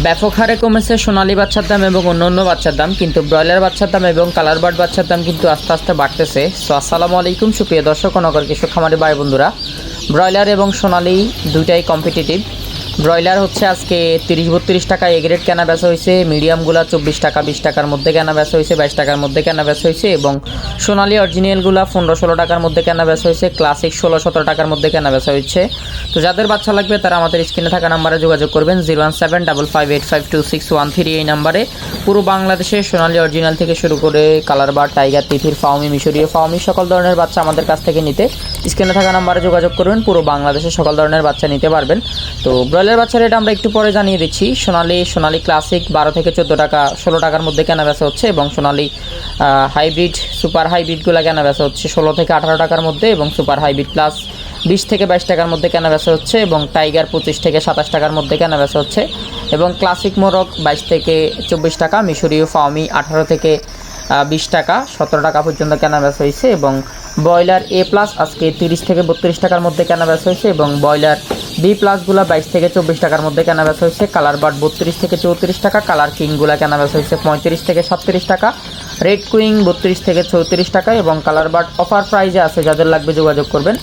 ব্যাপক হারে কমেছে সোনালি বাচ্চার দাম এবং অন্য অন্য বাচ্চার দাম, কিন্তু ব্রয়লার বাচ্চার দাম এবং কালার বার্ড বাচ্চার দাম কিন্তু আস্তে আস্তে বাড়তেছে। সো আসসালামু আলাইকুম, সুপ্রিয় দর্শক অনগর নগর কৃষক খামারি ভাই বন্ধুরা। ব্রয়লার এবং সোনালি দুইটাই কম্পিটিটিভ ব্রয়লার হচ্ছে আজকে তিরিশ বত্রিশ টাকা এ গ্রেড কেনা বেচা হয়েছে। মিডিয়ামগুলো চব্বিশ টাকা, বিশ টাকার মধ্যে কেনা বেচা হয়েছে, বাইশ টাকার মধ্যে কেনা বেচা হয়েছে এবং সোনালী অরিজিনালগুলো পনেরো ষোলো টাকার মধ্যে কেনা বেচা হয়েছে ক্লাসিক ষোলো সতেরো টাকার মধ্যে কেনা বেচা হয়েছে। তো যাদের বাচ্চা লাগবে তারা আমাদের স্ক্রিনে থাকা নাম্বারে যোগাযোগ করবেন, zero one seven double five eight five two six one three এই নাম্বারে। পুরো বাংলাদেশে সোনালি অরিজিনাল থেকে শুরু করে কালার বার টাইগার তিথির ফাউমি মিশরীয় ফাউমি সকল ধরনের বাচ্চা আমাদের কাছ থেকে নিতে স্ক্রিনে থাকা নাম্বারে যোগাযোগ করবেন, পুরো বাংলাদেশে সকল ধরনের বাচ্চা নিতে পারবেন। তো ব্রয়লার বাচ্চা রেট আমরা একটু পরে জানিয়ে দিচ্ছি। সোনালি সোনালি ক্লাসিক বারো থেকে চোদ্দ টাকা, ষোলো টাকার মধ্যে কেনা বেচা হচ্ছে এবং সোনালি হাইব্রিড সুপার হাইব্রিডগুলো কেনা বেচা হচ্ছে। ষোলো থেকে আঠারো টাকার মধ্যে এবং সুপার হাইব্রিড প্লাস বিশ থেকে বাইশ টাকার মধ্যে কেনা বেচা হচ্ছে এবং টাইগার পঁচিশ থেকে সাতাশ টাকার মধ্যে কেনা বেচা হচ্ছে এবং ক্লাসিক মোরক বাইশ থেকে চব্বিশ টাকা, মিশরীয় ফাওমি আঠারো থেকে বিশ টাকা, সতেরো টাকা পর্যন্ত কেনা বেচা হয়েছে এবং ব্রয়লার এ প্লাস আজকে তিরিশ থেকে বত্রিশ টাকার মধ্যে কেনা বেচা হয়েছে এবং ব্রয়লার বি প্লাসগুলো বাইশ থেকে চব্বিশ টাকার মধ্যে কেনা বেচা হয়েছে। কালার বার্ড বত্রিশ থেকে চৌত্রিশ টাকা কালার কিংগুলো কেনা বেচা হয়েছে পঁয়ত্রিশ থেকে সাতত্রিশ টাকা রেড কুইং বত্রিশ থেকে চৌত্রিশ টাকা এবং কালার বার্ড অফার প্রাইজে আছে, যাদের লাগবে যোগাযোগ করবেন।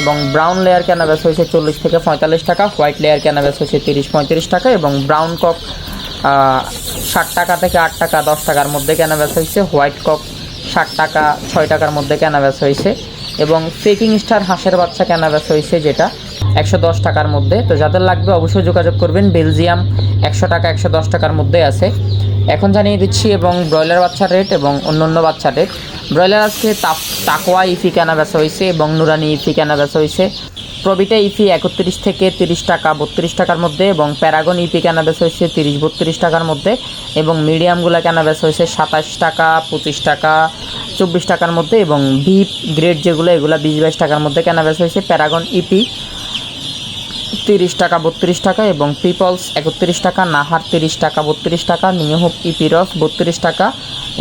এবং ব্রাউন লেয়ার কেনা বেচা হয়েছে চল্লিশ থেকে পঁয়তাল্লিশ টাকা হোয়াইট লেয়ার কেনা বেচা হয়েছে তিরিশ পঁয়ত্রিশ টাকা এবং ব্রাউন কক ষাট টাকা থেকে আট টাকা, দশ টাকার মধ্যে কেনা বেচা হয়েছে। হোয়াইট কক ষাট টাকা, ছয় টাকার মধ্যে কেনা বেচা হয়েছে। এবং ফেকিং স্টার হাঁসের বাচ্চা কেনা বেচা হয়েছে যেটা। একশো দশ টাকার মধ্যে। তো যাদের লাগবে অবশ্যই যোগাযোগ করবেন। বেলজিয়াম একশো টাকা, একশো দশ টাকার মধ্যে আছে। এখন জানিয়ে দিচ্ছি, এবং ব্রয়লার বাচ্চার রেট এবং অন্য অন্য বাচ্চার রেট ব্রয়লার আজকে তাকোয়া ইফি কেনা বেচা হয়েছে এবং নুরানি ইফি কেনা বেচা হয়েছে। প্রবিটা ইফি একত্রিশ থেকে তিরিশ টাকা, বত্রিশ টাকার মধ্যে এবং প্যারাগন ইপি কেনা বেচা হয়েছে তিরিশ, বত্রিশ টাকার মধ্যে এবং মিডিয়ামগুলো কেনা বেচা হয়েছে সাতাশ টাকা, পঁচিশ টাকা, চব্বিশ টাকার মধ্যে এবং ভিপ গ্রেড যেগুলো, এগুলো বিশ বাইশ টাকার মধ্যে কেনা বেচা হয়েছে প্যারাগন ইপি তিরিশ টাকা বত্রিশ টাকা এবং পিপলস একত্রিশ টাকা, নাহার তিরিশ টাকা বত্রিশ টাকা নিয়হুপ ইপিরস বত্রিশ টাকা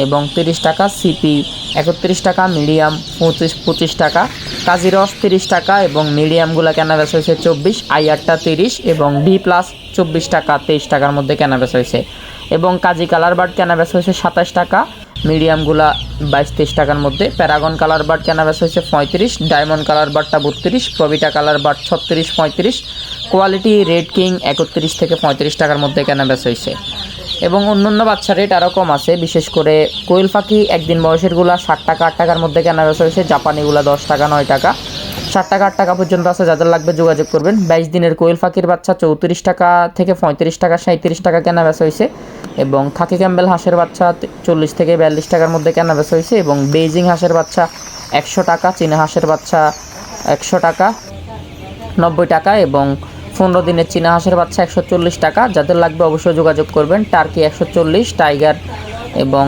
এবং তিরিশ টাকা সিপি একত্রিশ টাকা, মিডিয়াম পঁচিশ পঁচিশ টাকা কাজিরস তিরিশ টাকা এবং মিডিয়ামগুলো কেনা বেচা হয়েছে চব্বিশ, আইআরটা তিরিশ এবং ভি প্লাস চব্বিশ টাকা তেইশ টাকার মধ্যে কেনা বেচা হয়েছে এবং কাজি কালার বার্ড কেনা বেচা হয়েছে সাতাশ টাকা, মিডিয়ামগুলা বাইশ, তেইশ টাকার মধ্যে, প্যারাগন কালার বার্ড কেনা বেচা হয়েছে পঁয়ত্রিশ, ডায়মন্ড কালার বার্ডটা বত্রিশ, প্রবিটা কালার বার্ড ছত্রিশ, পঁয়ত্রিশ কোয়ালিটি রেড কিং একত্রিশ থেকে পঁয়ত্রিশ টাকার মধ্যে কেনা বেচা হয়েছে এবং অন্যান্য বাচ্চা রেট আরও কম আছে, বিশেষ করে কোয়েল পাখি একদিন বয়সেরগুলা ষাট টাকা, আট টাকার মধ্যে কেনা বেচা হয়েছে জাপানিগুলা দশ টাকা, নয় টাকা। ষাট টাকা, আট টাকা পর্যন্ত আছে, যাদের লাগবে যোগাযোগ করবেন। বাইশ দিনের কোয়েল পাখির বাচ্চা চৌত্রিশ টাকা থেকে পঁয়ত্রিশ টাকা সাঁত্রিশ টাকা কেনা বেচা হয়েছে এবং খাকি ক্যাম্বেল হাঁসের বাচ্চা চল্লিশ থেকে বিয়াল্লিশ টাকার মধ্যে কেনা বেচা হয়েছে এবং বেইজিং হাঁসের বাচ্চা একশো টাকা, চীনা হাঁসের বাচ্চা একশো টাকা, নব্বই টাকা এবং পনেরো দিনের চীনা হাঁসের বাচ্চা একশো চল্লিশ টাকা। যাদের লাগবে অবশ্যই যোগাযোগ করবেন। টার্কি একশো চল্লিশ, টাইগার এবং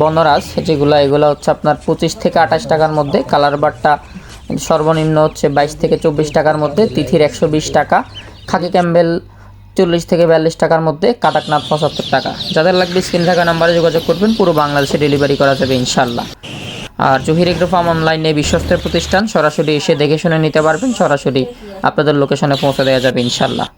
বনরাজ, যেগুলো, এগুলো হচ্ছে আপনার পঁচিশ থেকে আঠাশ টাকার মধ্যে। কালার বারটা সর্বনিম্ন হচ্ছে বাইশ থেকে চব্বিশ টাকার মধ্যে। তিথির একশো বিশ টাকা। খাকি ক্যাম্বেল চল্লিশ থেকে বিয়াল্লিশ টাকার মধ্যে। কাটাকনাথ পঁচাত্তর টাকা। যাদের লাগবে স্ক্রিন থাকা নাম্বারে যোগাযোগ করবেন। পুরো বাংলাদেশে ডেলিভারি করা যাবে ইনশাল্লাহ আর জহির এগ্রো ফার্ম অনলাইনে বিশ্বস্ত প্রতিষ্ঠান সরাসরি এসে দেখে শুনে নিতে পারবেন। সরাসরি আপনাদের লোকেশনে পৌঁছে দেওয়া যাবে ইনশাল্লাহ।